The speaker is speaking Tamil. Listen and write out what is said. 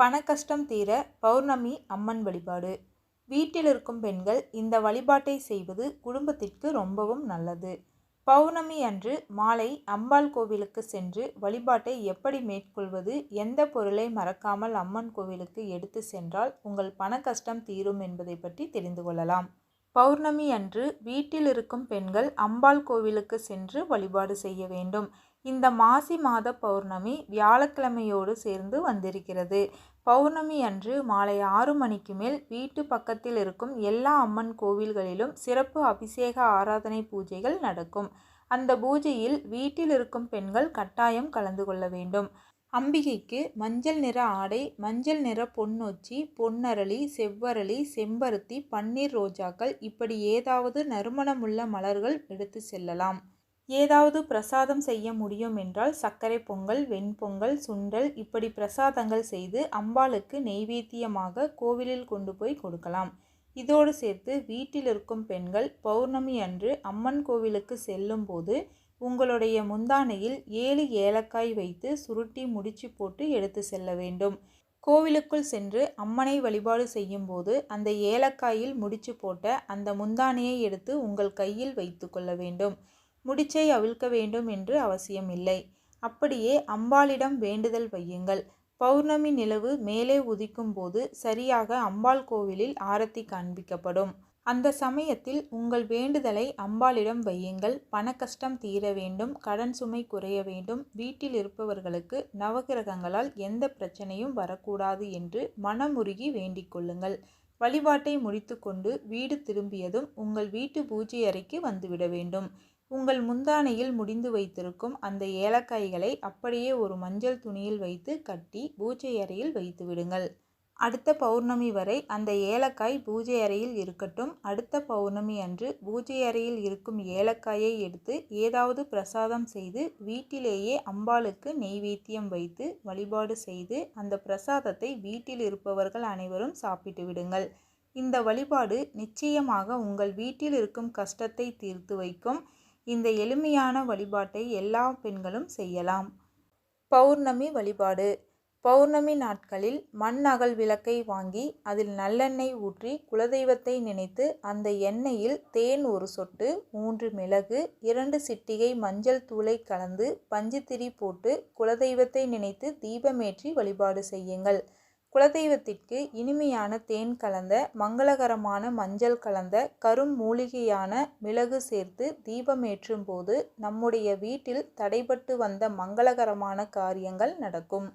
பண கஷ்டம் தீர பௌர்ணமி அம்மன் வழிபாடு. வீட்டில் இருக்கும் பெண்கள் இந்த வழிபாட்டை செய்வது குடும்பத்திற்கு ரொம்பவும் நல்லது. பௌர்ணமி அன்று மாலை அம்பாள் கோவிலுக்கு சென்று வழிபாட்டை எப்படி மேற்கொள்வது எந்த பொருளை மறக்காமல் அம்மன் கோவிலுக்கு எடுத்து சென்றால் உங்கள் பண கஷ்டம் தீரும் என்பதை பற்றி தெரிந்து கொள்ளலாம். பௌர்ணமி அன்று வீட்டில் இருக்கும் பெண்கள் அம்பாள் கோவிலுக்கு சென்று வழிபாடு செய்ய வேண்டும். இந்த மாசி மாத பௌர்ணமி வியாழக்கிழமையோடு சேர்ந்து வந்திருக்கிறது. பௌர்ணமி அன்று மாலை ஆறு மணிக்கு மேல் வீட்டு பக்கத்தில் இருக்கும் எல்லா அம்மன் கோவில்களிலும் சிறப்பு அபிஷேக ஆராதனை பூஜைகள் நடக்கும். அந்த பூஜையில் வீட்டில் இருக்கும் பெண்கள் கட்டாயம் கலந்து கொள்ள வேண்டும். அம்பிகைக்கு மஞ்சள் நிற ஆடை மஞ்சள் நிற பொன்னொச்சி பொன்னரளி செவ்வரளி செம்பருத்தி பன்னீர் ரோஜாக்கள் இப்படி ஏதாவது நறுமணமுள்ள மலர்கள் எடுத்து செல்லலாம். ஏதாவது பிரசாதம் செய்ய முடியும் என்றால் சர்க்கரை பொங்கல் வெண்பொங்கல் சுண்டல் இப்படி பிரசாதங்கள் செய்து அம்பாளுக்கு நெய்வேத்தியமாக கோவிலில் கொண்டு போய் கொடுக்கலாம். இதோடு சேர்த்து வீட்டில் இருக்கும் பெண்கள் பௌர்ணமி அன்று அம்மன் கோவிலுக்கு செல்லும் போது உங்களுடைய முந்தானையில் ஏழு ஏலக்காய் வைத்து சுருட்டி முடிச்சு போட்டு எடுத்து செல்ல வேண்டும். கோவிலுக்குள் சென்று அம்மனை வழிபாடு செய்யும்போது அந்த ஏலக்காயில் முடிச்சு போட்ட அந்த முந்தானையை எடுத்து உங்கள் கையில் வைத்து கொள்ள வேண்டும். முடிச்சை அவிழ்க்க வேண்டும் என்று அவசியமில்லை. அப்படியே அம்பாளிடம் வேண்டுதல் வையுங்கள். பௌர்ணமி நிலவு மேலே உதிக்கும் போது சரியாக அம்பாள் கோவிலில் ஆரத்தி காண்பிக்கப்படும். அந்த சமயத்தில் உங்கள் வேண்டுதலை அம்பாளிடம் வையுங்கள். பண கஷ்டம் தீர வேண்டும். கடன் சுமை குறைய வேண்டும். வீட்டில் இருப்பவர்களுக்கு நவகிரகங்களால் எந்த பிரச்சனையும் வரக்கூடாது என்று மனமுருகி வேண்டிக் கொள்ளுங்கள். வழிபாட்டை முடித்துக்கொண்டு வீடு திரும்பியதும் உங்கள் வீட்டு பூஜை அறைக்கு வந்துவிட வேண்டும். உங்கள் முந்தானையில் முடிந்து வைத்திருக்கும் அந்த ஏலக்காய்களை அப்படியே ஒரு மஞ்சள் துணியில் வைத்து கட்டி பூஜை அறையில் வைத்து விடுங்கள். அடுத்த பௌர்ணமி வரை அந்த ஏலக்காய் பூஜை அறையில் இருக்கட்டும். அடுத்த பௌர்ணமி அன்று பூஜை அறையில் இருக்கும் ஏலக்காயை எடுத்து ஏதாவது பிரசாதம் செய்து வீட்டிலேயே அம்பாளுக்கு நெய்வேத்தியம் வைத்து வழிபாடு செய்து அந்த பிரசாதத்தை வீட்டில் இருப்பவர்கள் அனைவரும் சாப்பிட்டு விடுங்கள். இந்த வழிபாடு நிச்சயமாக உங்கள் வீட்டில் இருக்கும் கஷ்டத்தை தீர்த்து வைக்கும். இந்த எளிமையான வழிபாட்டை எல்லா பெண்களும் செய்யலாம். பௌர்ணமி வழிபாடு. பௌர்ணமி நாட்களில் மண் அகல் விளக்கை வாங்கி அதில் நல்லெண்ணெய் ஊற்றி குலதெய்வத்தை நினைத்து அந்த எண்ணெயில் தேன் ஒரு சொட்டு மூன்று மிளகு இரண்டு சிட்டிகை மஞ்சள் தூளை கலந்து பஞ்சுத்திரி போட்டு குலதெய்வத்தை நினைத்து தீபமேற்றி வழிபாடு செய்யுங்கள். குலதெய்வத்திற்கு இனிமையான தேன் கலந்த மங்களகரமான மஞ்சள் கலந்த கரும் மூலிகையான மிளகு சேர்த்து தீபமேற்றும் போது நம்முடைய வீட்டில் தடைபட்டு வந்த மங்களகரமான காரியங்கள் நடக்கும்.